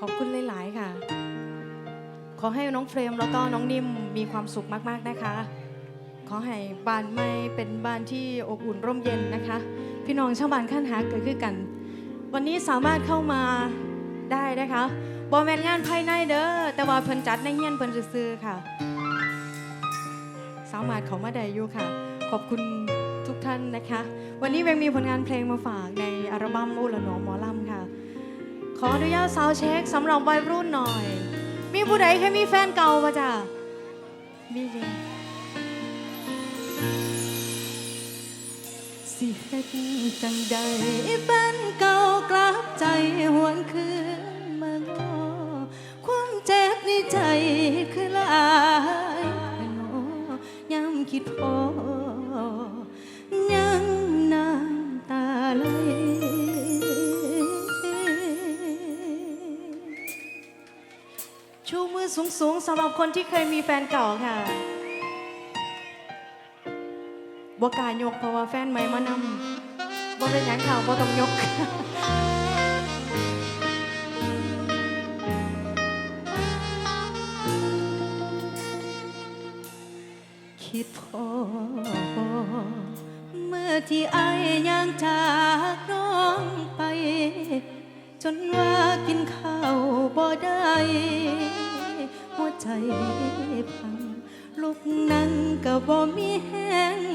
ขอบคุณหลาย ๆ ค่ะ ขอให้น้องเฟรมแล้วก็น้องนิ่มมีความสุขมาก ๆ นะคะ ขอให้บ้านไม่เป็นบ้านที่อบอุ่นร่มเย็นนะคะ พี่น้องชาวบ้านขั้นหาเกิดขึ้นกัน วันนี้สามารถเข้ามาได้นะคะบอแมนงานภายในเด้อแต่ว่าเพิ่นจัดในเฮียนเพิ่นซื้อค่ะ สามารถเขามาได้อยู่ค่ะ ขอบคุณทุกท่านนะคะ วันนี้เวงมีผลงานเพลงมาฝากในอัลบั้มโอละหนอหมอลำค่ะ ขออนุญาตซาวเช็คสำหรับวัยรุ่นหน่อย มีผู้ใดแค่มีแฟนเก่าปะจ้ะมีจริงสิเฮ็ดจังใดแฟนเก่ากลับใจหวนคืนมางอความเจ็บในใจคือลายแต่น้ยามคิดพอ สูงสำหรับคนที่เคยมีแฟนเก่าค่ะบการยกเพราะว่าแฟนใหม่มานำบ่เป็นยังข่าวบ่ต้องยก คิดพอเมื่อที่ไอายย่างจากน้องไป จนว่ากินข้าวบ่ได้ ใจพังลูกนั่นก็บ่มีแห้ง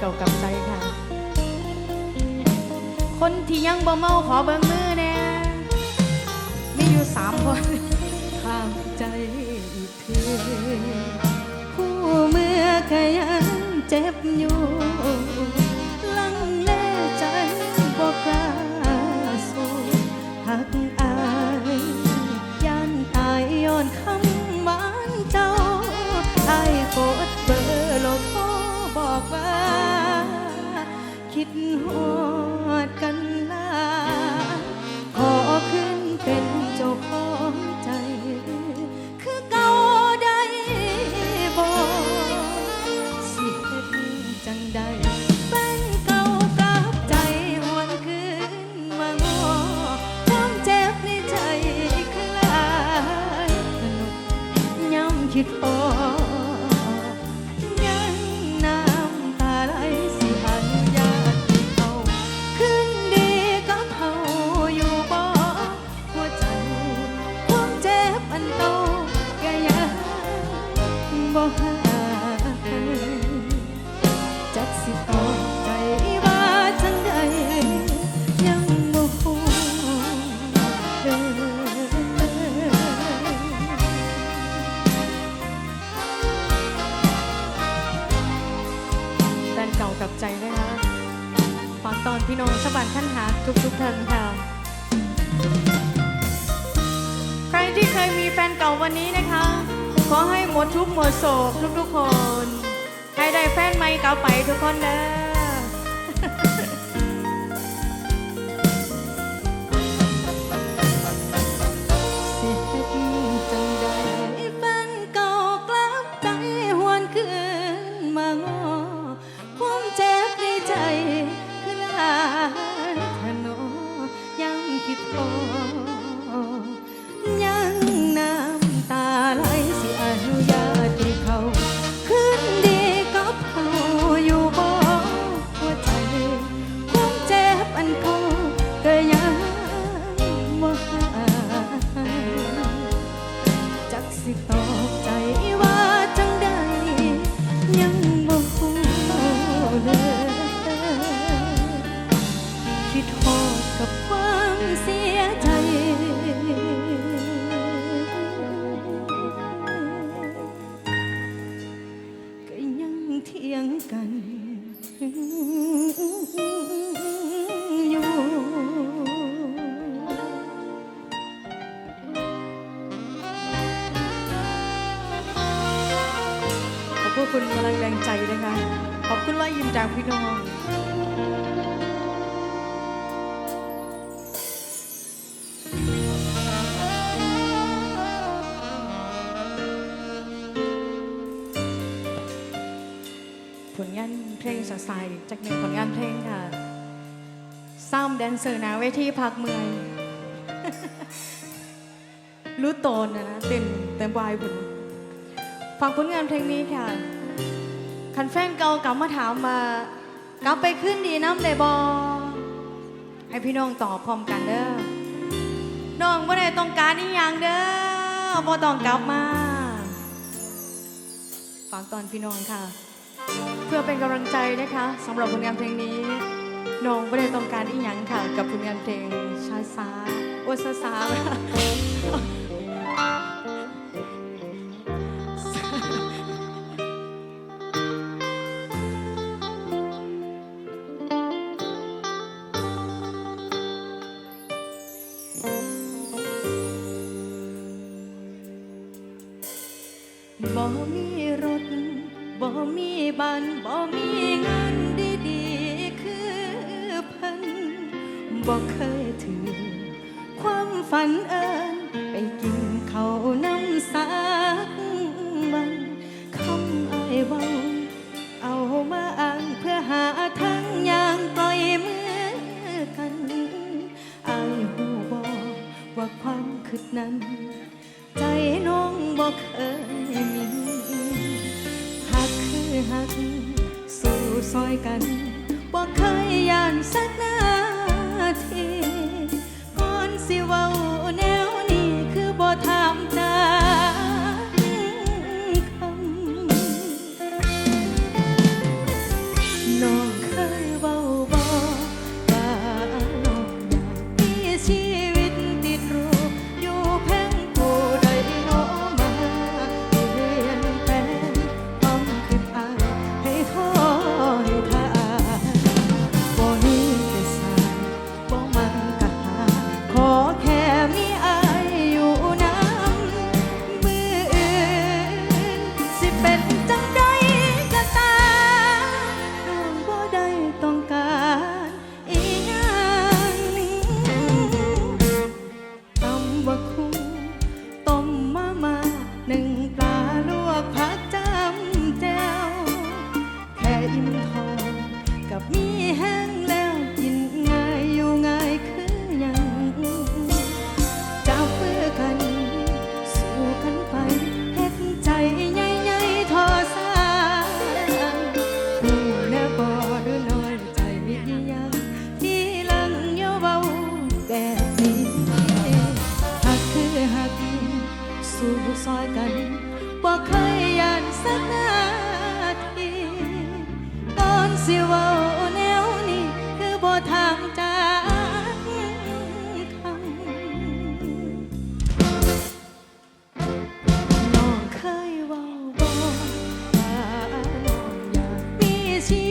เก่ากับใจค่ะ คนที่ยังบ่เมาขอเบิ้งมือแน่มีอยู่สามคนข้ามใจอีกทีผู้เมื่อขยังเจ็บอยู่ บ่หาจักสิตอบใจว่าจังใดยังบ่ฮู้เลยแฟนเก่ากับใจด้วยนะฝากตอนพี่น้องสบันขั้นหาทุกทุกๆท่านค่ะใครที่เคยมีแฟนเก่าวันนี้นะคะ ขอให้หมดทุกข์หมดโศกทุกๆคน ให้ได้แฟนใหม่เก่าไปทุกคนเด้อ พี่น้องผลงานเพลงสดใสจากหนึ่งผลงานเพลงค่ะซ้ำแดนเซอร์นาเวทีพักเมืองรู้ตนนะนะเต้นเต็มวายผลฟังผลงานเพลงนี้ค่ะ คันแฟนเก่ากลับมาถามมา กลับไปขึ้นดีน้ำเลยบอให้พี่น้องตอบพร้อมกันเด้อ น้องบ่ได้ต้องการอีหยังเด้อบ่ต้องกลับมาฝากตอนพี่น้องค่ะ เพื่อเป็นกำลังใจนะคะสำหรับผลงานเพลงนี้ น้องไ่ได้ต้องการอีหยังค่ะ กับผลงานเพลงช้าซาโอซาซา บ่มีรถ บ่มีบ้านบ่มีเงินดีๆ คือเพันบ่เคยถือ ความฝันเอินไปกินเขาวน้ำสักวันคำอายเบาเอามาอ้างเพื่อหาทางอย่างปล่อยมือกันอายหูบ่ว่าความคิดนั้น กันบ่เคยยานสักนาทีตอนสิเว้าแนวนี้คือบ่ทางจากคำน้องเคยเว่าบอกว่าน้องอยากมีชี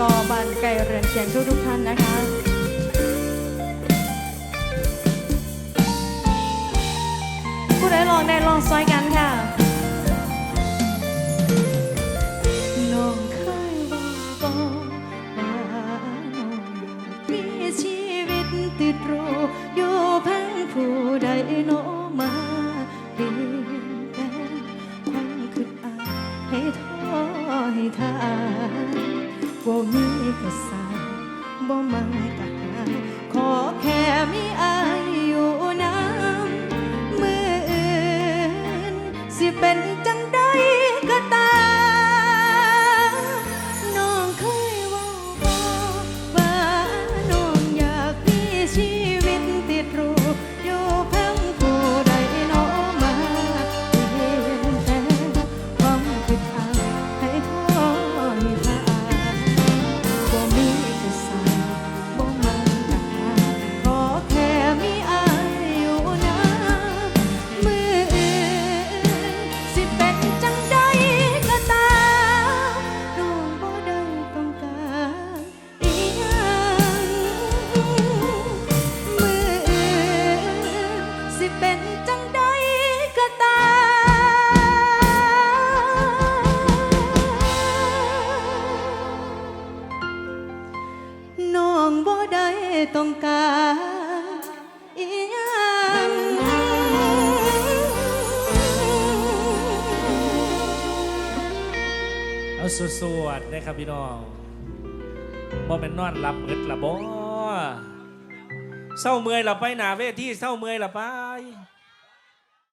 ก็บ้านไกเรือนเคียงทุกๆท่านนะคะผู้ใดลองได้ลองซอยกันค่ะน้องเคยบอกบอกว่าน้องมีชีวิตติดรูอยู่เพังผู้ใดโนมา บ่ได้ต้องการอีหยังเอาสวดๆนะครับพี่น้องบ่เป็นนอนหลับมืดละบ่เศร้าเมื่อยละไปหนาเวทีเศร้าเมื่อยละไป